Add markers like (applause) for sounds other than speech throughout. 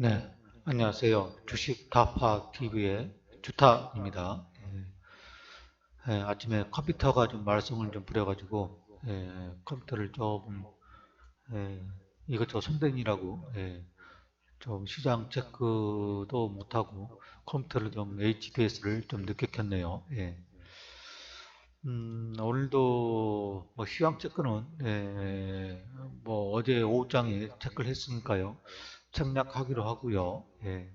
네, 안녕하세요. 주식 타파 TV의 주타입니다. 예, 예, 아침에 컴퓨터가 좀 말썽을 좀 부려가지고 예, 컴퓨터를 조금 예, 이것저것 손대느라고 예, 좀 시장 체크도 못하고 컴퓨터를 좀 HDS를 좀 늦게 켰네요. 예. 음, 오늘도 뭐 시황 체크는 예, 뭐 어제 오후장에 체크를 했으니까요. 생략하기로 하고요. 예.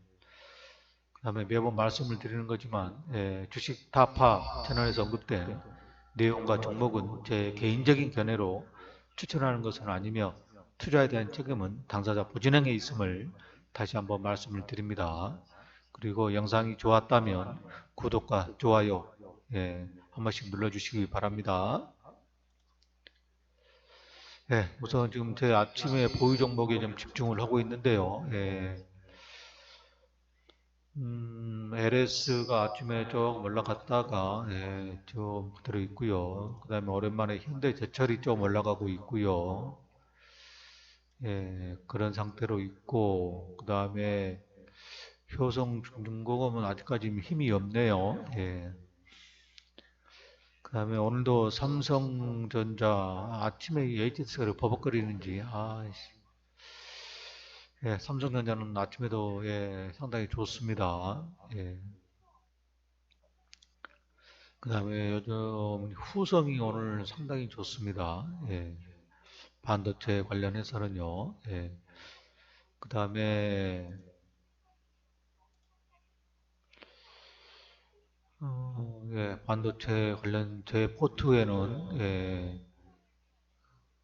그 다음에 매번 말씀을 드리는 거지만 예, 주식 타파 채널에서 언급된 내용과 종목은 제 개인적인 견해로 추천하는 것은 아니며 투자에 대한 책임은 당사자 보진행에 있음을 다시 한번 말씀을 드립니다. 그리고 영상이 좋았다면 구독과 좋아요 예, 한 번씩 눌러주시기 바랍니다. 예, 우선 지금 제 아침에 보유 종목에 좀 집중을 하고 있는데요. 예, 음, LS가 아침에 조금 올라갔다가 예, 좀 그대로 있고요. 그 다음에 오랜만에 현대제철이 좀 올라가고 있고요. 예, 그런 상태로 있고 그 다음에 효성중공업은 아직까지 힘이 없네요. 예. 그 다음에 오늘도 삼성전자 아침에 HTS가 버벅거리는지 아이씨. 예, 삼성전자는 아침에도 예, 상당히 좋습니다. 예. 그 다음에 요즘 후성이 오늘 상당히 좋습니다. 예. 반도체 관련해서는요. 예. 그 다음에 어, 예, 반도체 관련 제 포트에는 예,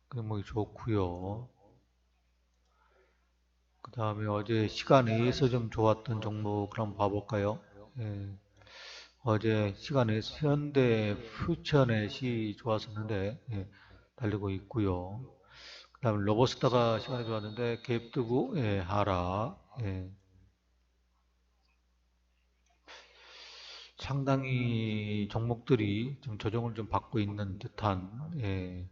그뭐 좋고요. 그 다음에 어제 시간 에서 좀 좋았던 종목 그럼 봐볼까요? 예, 어제 시간 에서 현대 퓨처넷이 좋았었는데 예, 달리고 있고요. 그 다음에 로버스타가 시간이 좋았는데 갭 뜨고 예, 하락 예. 상당히 종목들이 좀 조정을 좀 받고 있는 듯한 예,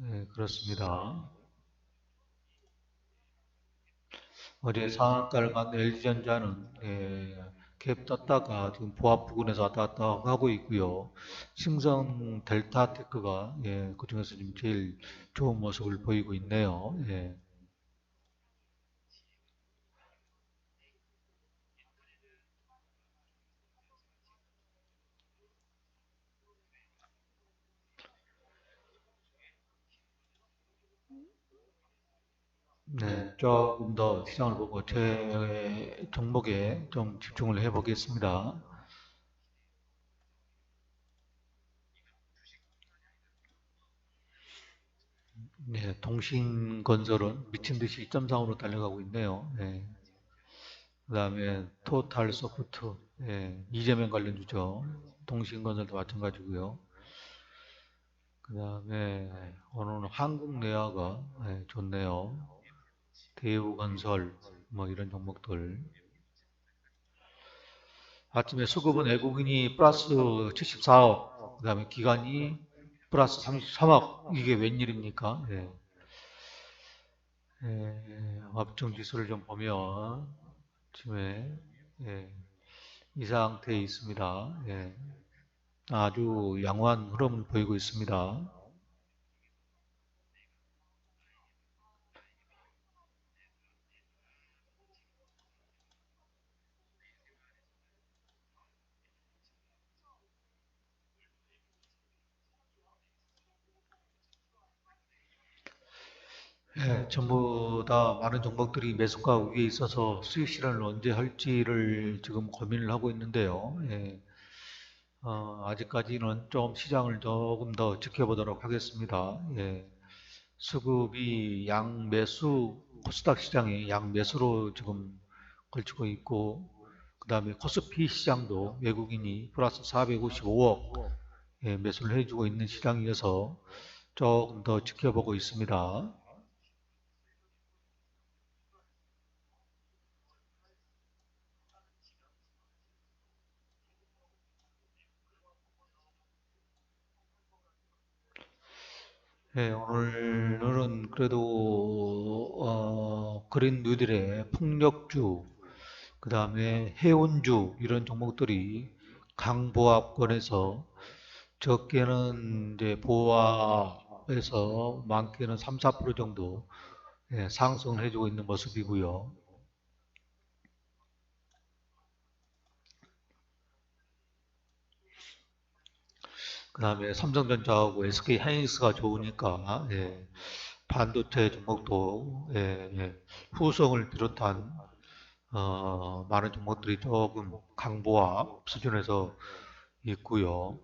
예, 그렇습니다. 어제 상한가를 간 LG전자는 예, 갭 떴다가 지금 보합 부근에서 왔다 갔다 하고 있고요. 신성 델타 테크가 예, 그 중에서 지금 제일 좋은 모습을 보이고 있네요. 예. 네, 조금 더 시장을 보고 제 종목에 좀 집중을 해 보겠습니다. 네, 동신건설은 미친 듯이 2.3으로 달려가고 있네요. 네. 그 다음에 토탈 소프트, 예, 이재명 관련주죠. 동신건설도 마찬가지고요. 그 다음에 오늘은 한국내화가 예, 좋네요. 대우건설 뭐 이런 종목들. 아침에 수급은 외국인이 플러스 74억, 그 다음에 기관이 플러스 33억. 이게 웬일입니까? 예. 예, 업종 지수를 좀 보면 아침에 예, 이 상태에 있습니다. 예, 아주 양호한 흐름을 보이고 있습니다. 예, 전부 다 많은 종목들이 매수가 위에 있어서 수익 실현을 언제 할지를 지금 고민을 하고 있는데요. 예, 어, 아직까지는 좀 시장을 조금 더 지켜보도록 하겠습니다. 예, 수급이 양매수, 코스닥 시장이 양매수로 지금 걸치고 있고, 그 다음에 코스피 시장도 외국인이 플러스 455억 예, 매수를 해주고 있는 시장이어서 조금 더 지켜보고 있습니다. 예, 오늘은 그래도 어, 그린 뉴딜의 폭력주, 그 다음에 해운주 이런 종목들이 강보합권에서 적게는 이제 보합에서 많게는 3, 4% 정도 예, 상승을 해주고 있는 모습이고요. 그 다음에 삼성전자하고 SK 하이닉스가 좋으니까 예, 반도체 종목도 예, 예, 후성을 비롯한 어, 많은 종목들이 조금 강보합 수준에서 있고요.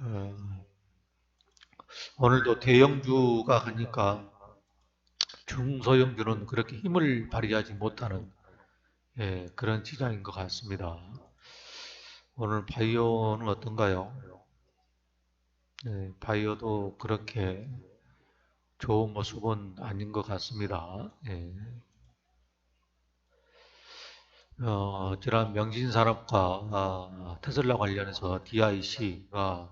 어, 오늘도 대형주가 가니까 중소형주는 그렇게 힘을 발휘하지 못하는 예, 그런 시장인 것 같습니다. 오늘 바이오는 어떤가요? 네, 바이오도 그렇게 좋은 모습은 아닌 것 같습니다. 예. 어, 지난 명신산업과 어, 테슬라 관련해서 DIC가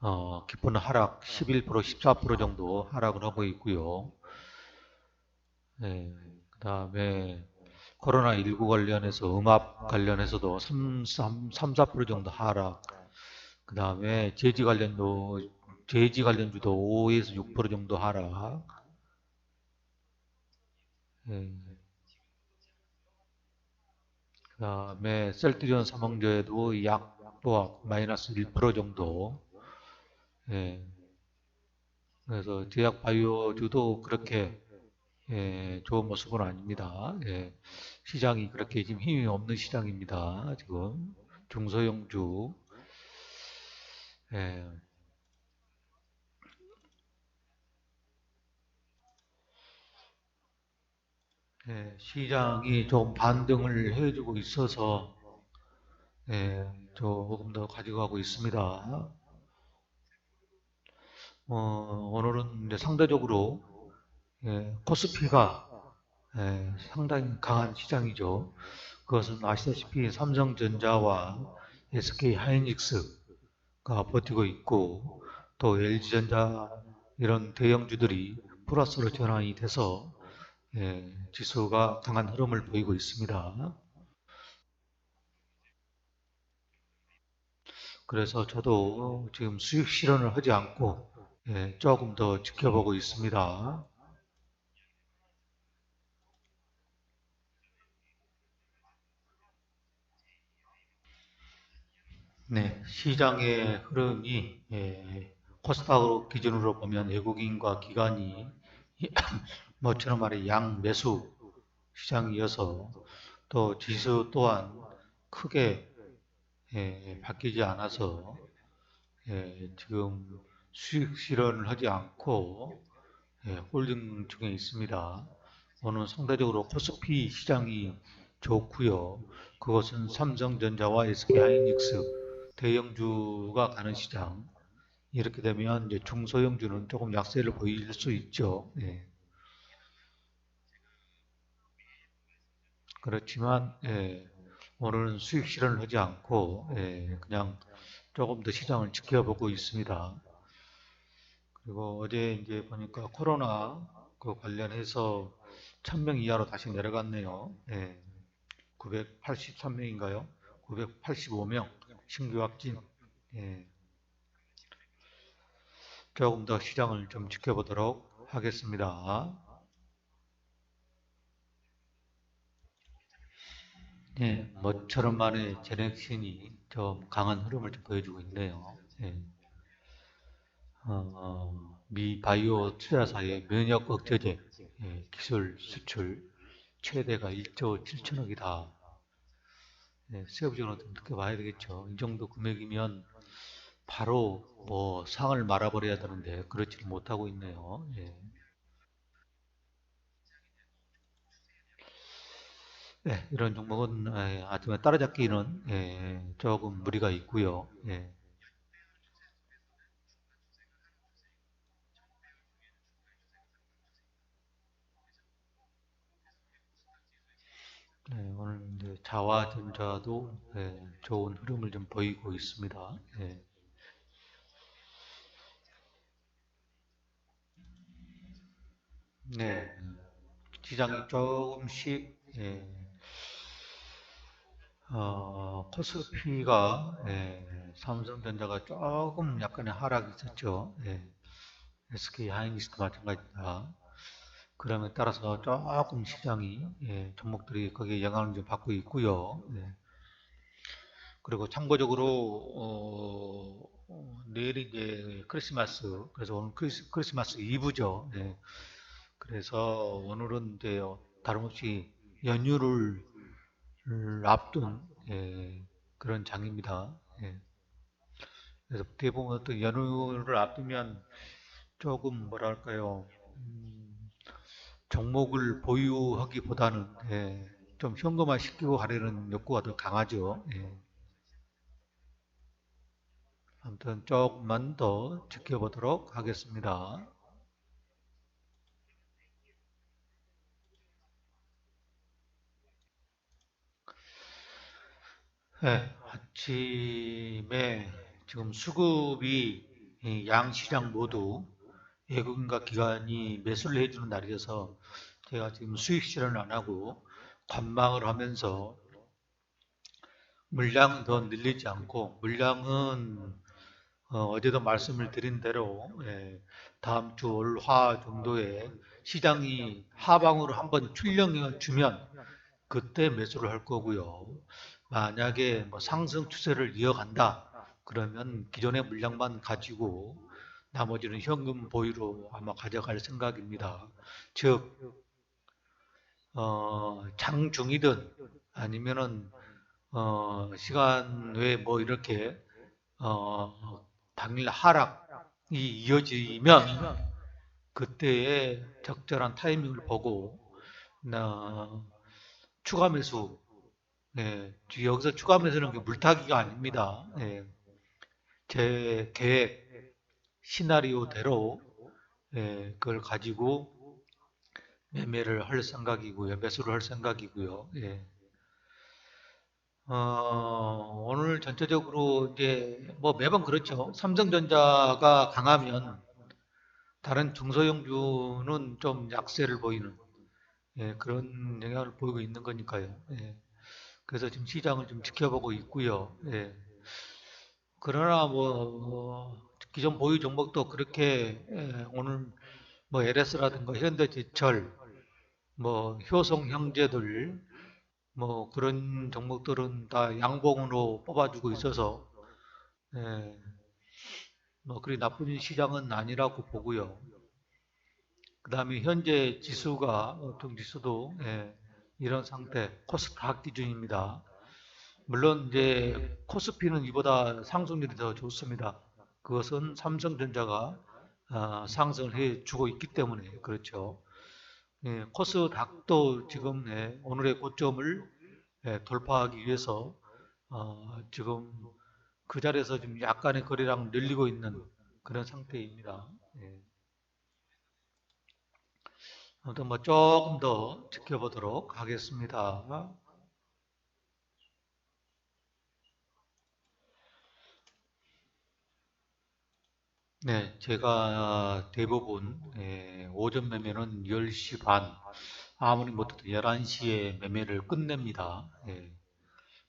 어, 깊은 하락 11% 14% 정도 하락을 하고 있고요. 예, 그 다음에 코로나19 관련해서 음압 관련해서도 3, 3, 3 4% 정도 하락. 그 다음에 제지 관련도 제지 관련주도 5에서 6% 정도 하락. 예. 그 다음에 셀트리온 삼성제도 약보합 마이너스 1% 정도. 예. 그래서 제약 바이오주도 그렇게 예, 좋은 모습은 아닙니다. 예, 시장이 그렇게 지금 힘이 없는 시장입니다. 지금 중소형주 예, 예, 시장이 좀 반등을 해주고 있어서 예, 조금 더 가져가고 있습니다. 어, 오늘은 상대적으로 예, 코스피가 예, 상당히 강한 시장이죠. 그것은 아시다시피 삼성전자와 SK 하이닉스가 버티고 있고 또 LG전자 이런 대형주들이 플러스로 전환이 돼서 예, 지수가 강한 흐름을 보이고 있습니다. 그래서 저도 지금 수익 실현을 하지 않고 예, 조금 더 지켜보고 있습니다. 네, 시장의 흐름이 예, 코스닥으로 기준으로 보면 외국인과 기관이 (laughs) 모처럼 말해 양 매수 시장이어서 또 지수 또한 크게 예, 바뀌지 않아서 예, 지금 수익 실현을 하지 않고 예, 홀딩 중에 있습니다. 오늘 상대적으로 코스피 시장이 좋고요. 그것은 삼성전자와 SK하이닉스 대형주가 가는 시장 이렇게 되면 이제 중소형주는 조금 약세를 보일 수 있죠. 예. 그렇지만 예, 오늘은 수익 실현을 하지 않고 예, 그냥 조금 더 시장을 지켜보고 있습니다. 그리고 어제 이제 보니까 코로나 그 관련해서 1000명 이하로 다시 내려갔네요. 예, 983명인가요? 985명. 신규 확진 예. 조금 더 시장을 좀 지켜보도록 하겠습니다. 예, 모처럼 만의 제넥신이 좀 강한 흐름을 좀 보여주고 있네요. 예. 어, 미 바이오 투자사의 면역 억제제 예, 기술 수출 최대가 1조 7천억이다. 네, 세부적으로 좀 느껴봐야 되겠죠. 이 정도 금액이면 바로 뭐 상을 말아버려야 되는데 그렇지를 못하고 있네요. 예. 네, 이런 종목은 예, 아침에 따라잡기는 예, 조금 무리가 있고요. 예. 네, 지금 자화전자도 예, 네, 좋은 흐름을 좀 보이고 있습니다. 예. 네, 시장이 조금씩 예, 어, 코스피가 예, 삼성전자가 조금 약간의 하락이 있었죠. 예, SK 하이닉스도 마찬가지입니다. 그럼에 따라서 조금 시장이 예, 종목들이 거기에 영향을 좀 받고 있고요. 예. 그리고 참고적으로 어, 어, 내일이 이제 크리스마스 그래서 오늘 크리스, 크리스마스 이브죠. 예. 그래서 오늘은 이제 다름없이 연휴를 앞둔 예, 그런 장입니다. 예. 그래서 대부분 어떤 연휴를 앞두면 조금 뭐랄까요 음, 종목을 보유하기보다는 예, 좀 현금화 시키고 가려는 욕구가 더 강하죠. 예. 아무튼 조금만 더 지켜보도록 하겠습니다. 네, 아침에 지금 수급이 이 양시장 모두 외국인과 기관이 매수를 해주는 날이어서 제가 지금 수익 실현을 안 하고 관망을 하면서 물량은 더 늘리지 않고 물량은 어, 제도 말씀을 드린 대로 예, 다음 주 월화 정도에 시장이 하방으로 한번 출렁여 주면 그때 매수를 할 거고요. 만약에 뭐 상승 추세를 이어간다 그러면 기존의 물량만 가지고 나머지는 현금 보유로 아마 가져갈 생각입니다. 즉 어, 장중이든 아니면은 어, 시간 외에 뭐 이렇게 어, 당일 하락이 이어지면 그때의 적절한 타이밍을 보고 나 추가 매수 네, 여기서 추가 매수는 물타기가 아닙니다. 네, 제 계획 시나리오대로 네, 그걸 가지고 매매를 할 생각이고요. 매수를 할 생각이고요. 예. 어, 오늘 전체적으로 이제 뭐 매번 그렇죠. 삼성전자가 강하면 다른 중소형주는 좀 약세를 보이는 예, 그런 영향을 보이고 있는 거니까요. 예. 그래서 지금 시장을 좀 지켜보고 있고요. 예. 그러나 뭐, 뭐 기존 보유 종목도 그렇게 예, 오늘 뭐 LS라든가 현대제철, 뭐 효성 형제들 뭐 그런 종목들은 다 양봉으로 뽑아주고 있어서 예, 뭐 그리 나쁜 시장은 아니라고 보고요. 그 다음에 현재 지수가 어떤 지수도 예, 이런 상태 코스닥 기준입니다. 물론 이제 코스피는 이보다 상승률이 더 좋습니다. 그것은 삼성전자가 아, 상승을 해 주고 있기 때문에 그렇죠. 예, 코스닥도 지금 예, 오늘의 고점을 예, 돌파하기 위해서 어, 지금 그 자리에서 지금 약간의 거래량 늘리고 있는 그런 상태입니다. 예. 아무튼 뭐 조금 더 지켜보도록 하겠습니다. 네, 제가 대부분 예, 오전 매매는 10시 반, 아무리 못해도 11시에 매매를 끝냅니다. 예,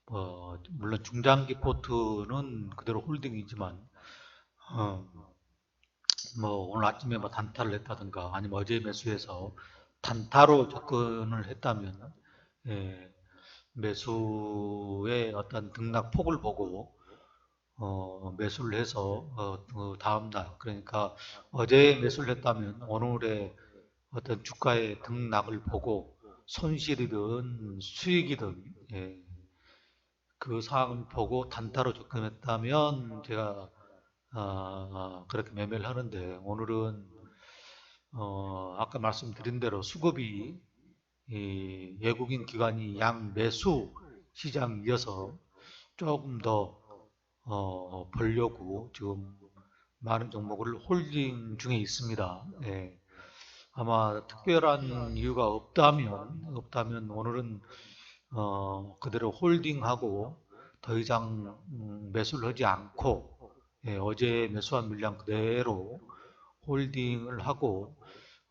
뭐, 물론 중장기 포트는 그대로 홀딩이지만 어, 뭐 오늘 아침에 뭐 단타를 했다든가 아니면 어제 매수해서 단타로 접근을 했다면 예, 매수의 어떤 등락 폭을 보고 어, 매수를 해서 어, 그 다음 날 그러니까 어제 매수를 했다면 오늘의 어떤 주가의 등락을 보고 손실이든 수익이든 예, 그 상황을 보고 단타로 접근했다면 제가 어, 그렇게 매매를 하는데 오늘은 어, 아까 말씀드린 대로 수급이 외국인 기관이 양 매수 시장 이어서 조금 더 어, 벌려고 지금 많은 종목을 홀딩 중에 있습니다. 예. 아마 특별한 이유가 없다면 없다면 오늘은 어, 그대로 홀딩하고 더 이상 음, 매수를 하지 않고 예, 어제 매수한 물량 그대로 홀딩을 하고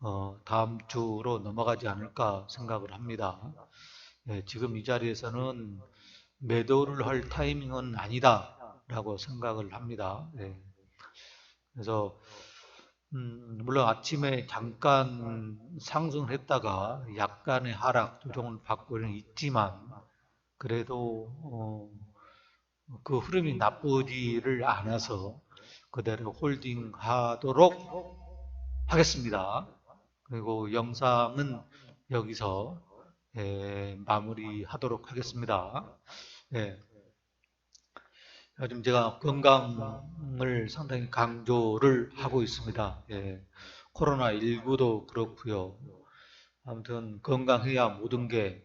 어, 다음 주로 넘어가지 않을까 생각을 합니다. 예, 지금 이 자리에서는 매도를 할 타이밍은 아니다 라고 생각을 합니다. 예. 그래서 음, 물론 아침에 잠깐 상승했다가 약간의 하락 조정을 받고는 있지만 그래도 어, 그 흐름이 나쁘지를 않아서 그대로 홀딩하도록 하겠습니다. 그리고 영상은 여기서 예, 마무리하도록 하겠습니다. 예. 요즘 제가 건강을 상당히 강조를 하고 있습니다. 예. 코로나19도 그렇고요. 아무튼 건강해야 모든 게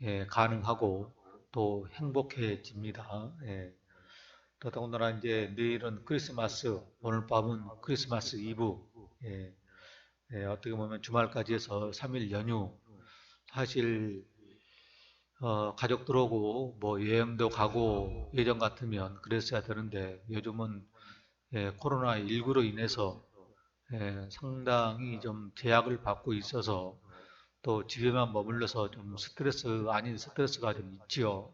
예, 가능하고 또 행복해집니다. 예. 또 더군다나 이제 내일은 크리스마스, 오늘 밤은 크리스마스 이브, 예. 예, 어떻게 보면 주말까지 해서 3일 연휴, 사실 어, 가족들하고 뭐 여행도 가고 예전 같으면 그랬어야 되는데 요즘은 예, 코로나 19로 인해서 예, 상당히 좀 제약을 받고 있어서 또 집에만 머물러서 좀 스트레스 아닌 스트레스가 좀 있지요.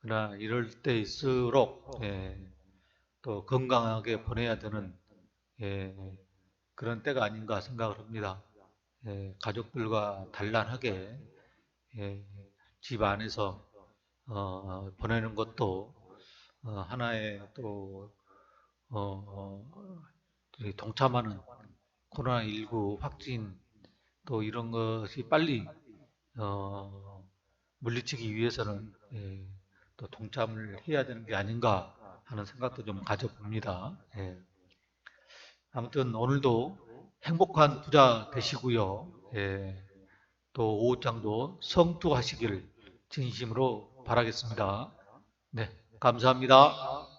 그러나 이럴 때일수록 예, 또 건강하게 보내야 되는 예, 그런 때가 아닌가 생각을 합니다. 예, 가족들과 단란하게 예, 집 안에서 어, 보내는 것도 어, 하나의 또 어, 이 동참하는 코로나19 확진 또 이런 것이 빨리 어, 물리치기 위해서는 예, 또 동참을 해야 되는 게 아닌가 하는 생각도 좀 가져봅니다. 예. 아무튼 오늘도 행복한 부자 되시고요. 예, 또 오후장도 성투하시기를 진심으로 바라겠습니다. 네, 감사합니다.